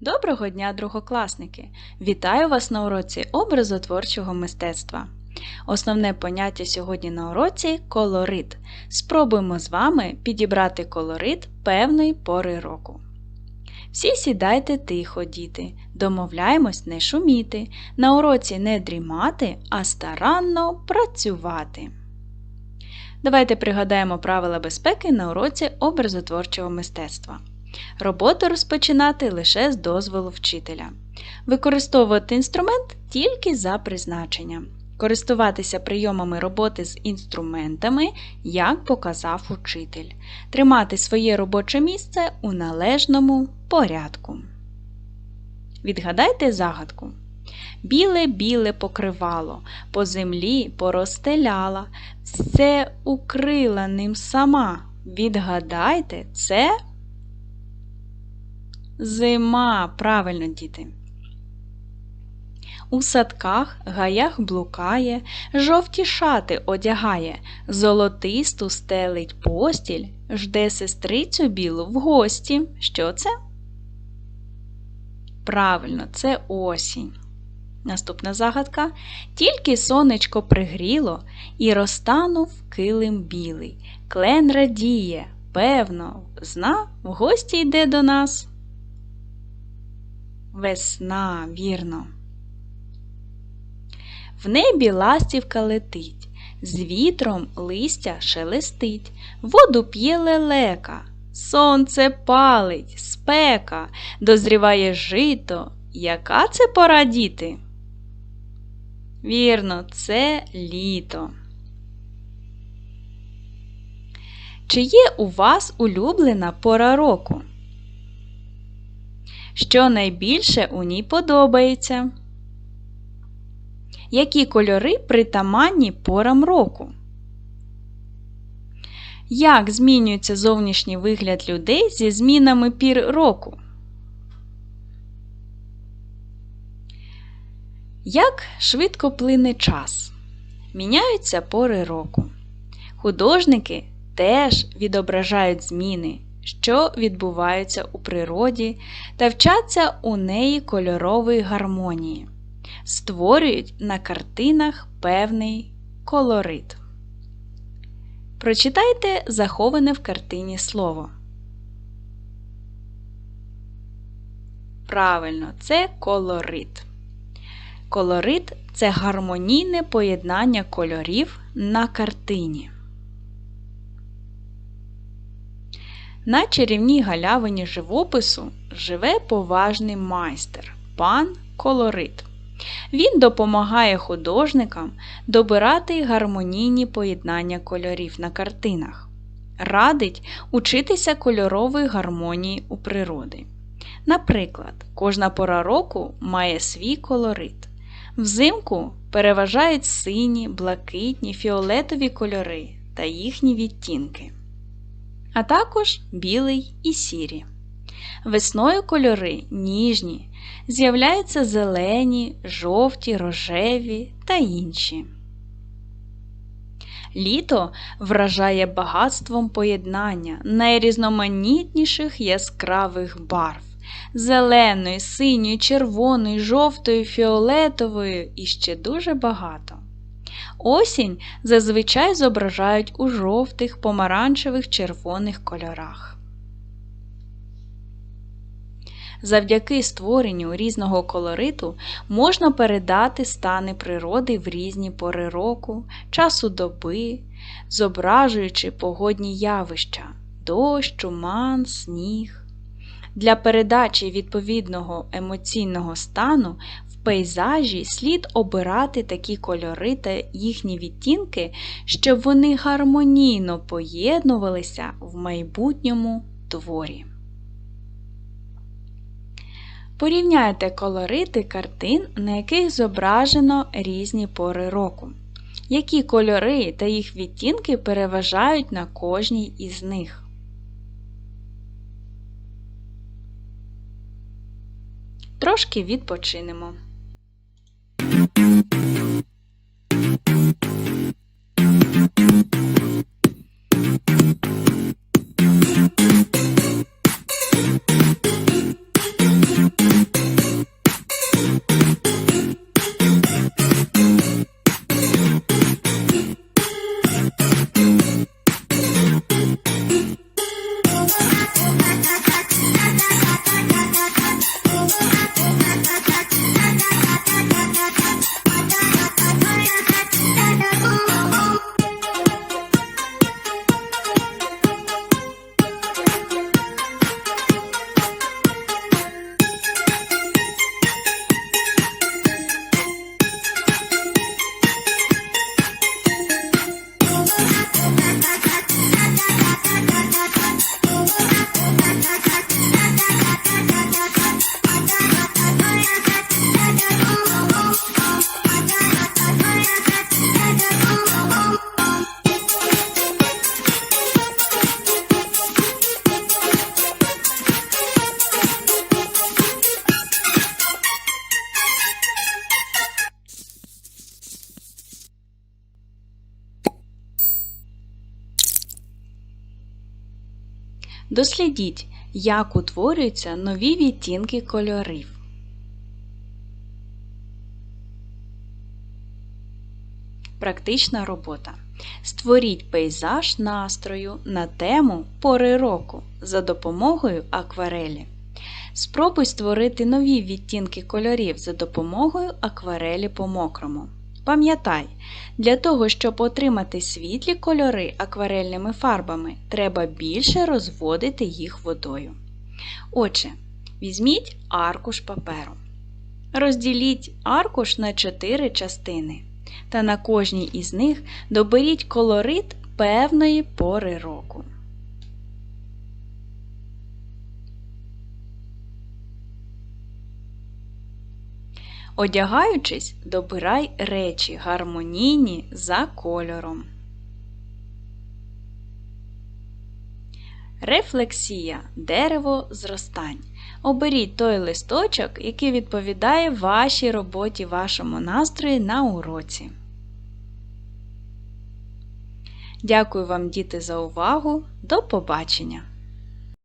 Доброго дня, другокласники! Вітаю вас на уроці образотворчого мистецтва. Основне поняття сьогодні на уроці колорит. Спробуємо з вами підібрати колорит певної пори року. Всі сідайте тихо, діти, домовляємось не шуміти, на уроці не дрімати, а старанно працювати. Давайте пригадаємо правила безпеки на уроці образотворчого мистецтва. Роботу розпочинати лише з дозволу вчителя. Використовувати інструмент тільки за призначенням. Користуватися прийомами роботи з інструментами, як показав учитель. Тримати своє робоче місце у належному порядку. Відгадайте загадку. Біле-біле покривало, по землі поростеляла, все укрила ним сама. Відгадайте, це Зима, правильно, діти. У садках, гаях блукає, жовті шати одягає, золотисту стелить постіль, жде сестрицю білу в гості. Що це? Правильно, це осінь. Наступна загадка. Тільки сонечко пригріло і розтанув килим білий. Клен радіє, певно, зна, в гості йде до нас. Весна, вірно. В небі ластівка летить, з вітром листя шелестить, воду п'є лелека, сонце палить, спека, дозріває жито. Яка це пора діти? Вірно, це літо. Чи є у вас улюблена пора року? Що найбільше у ній подобається? Які кольори притаманні порам року? Як змінюється зовнішній вигляд людей зі змінами пір року? Як швидко плине час? Міняються пори року. Художники теж відображають зміни, що відбуваються у природі, та вчаться у неї кольорової гармонії, створюють на картинах певний колорит. Прочитайте заховане в картині слово. Правильно, це колорит. Колорит це гармонійне поєднання кольорів на картині. На чарівній галявині живопису живе поважний майстер пан Колорит. Він допомагає художникам добирати гармонійні поєднання кольорів на картинах, радить учитися кольорової гармонії у природи. Наприклад, кожна пора року має свій колорит. Взимку переважають сині, блакитні, фіолетові кольори та їхні відтінки а також білий і сірі. Весною кольори ніжні, з'являються зелені, жовті, рожеві та інші. Літо вражає багатством поєднання найрізноманітніших яскравих барв зеленої, синьої, червоної, жовтої, фіолетової і ще дуже багато. Осінь зазвичай зображають у жовтих, помаранчевих, червоних кольорах. Завдяки створенню різного колориту можна передати стани природи в різні пори року, часу доби, зображуючи погодні явища дощ, туман, сніг. Для передачі відповідного емоційного стану пейзажі слід обирати такі кольори та їхні відтінки, щоб вони гармонійно поєднувалися в майбутньому творі. Порівняйте колорити картин, на яких зображено різні пори року. Які кольори та їх відтінки переважають на кожній із них. Трошки відпочинемо. You. Дослідіть, як утворюються нові відтінки кольорів. Практична робота. Створіть пейзаж настрою на тему пори року за допомогою акварелі. Спробуй створити нові відтінки кольорів за допомогою акварелі по мокрому. Пам'ятай, для того, щоб отримати світлі кольори акварельними фарбами, треба більше розводити їх водою. Отже, візьміть аркуш паперу. Розділіть аркуш на 4 частини та на кожній із них доберіть колорит певної пори року. Одягаючись, добирай речі гармонійні за кольором. Рефлексія дерево зростань. Оберіть той листочок, який відповідає вашій роботі, вашому настрої на уроці. Дякую вам, діти, за увагу. До побачення!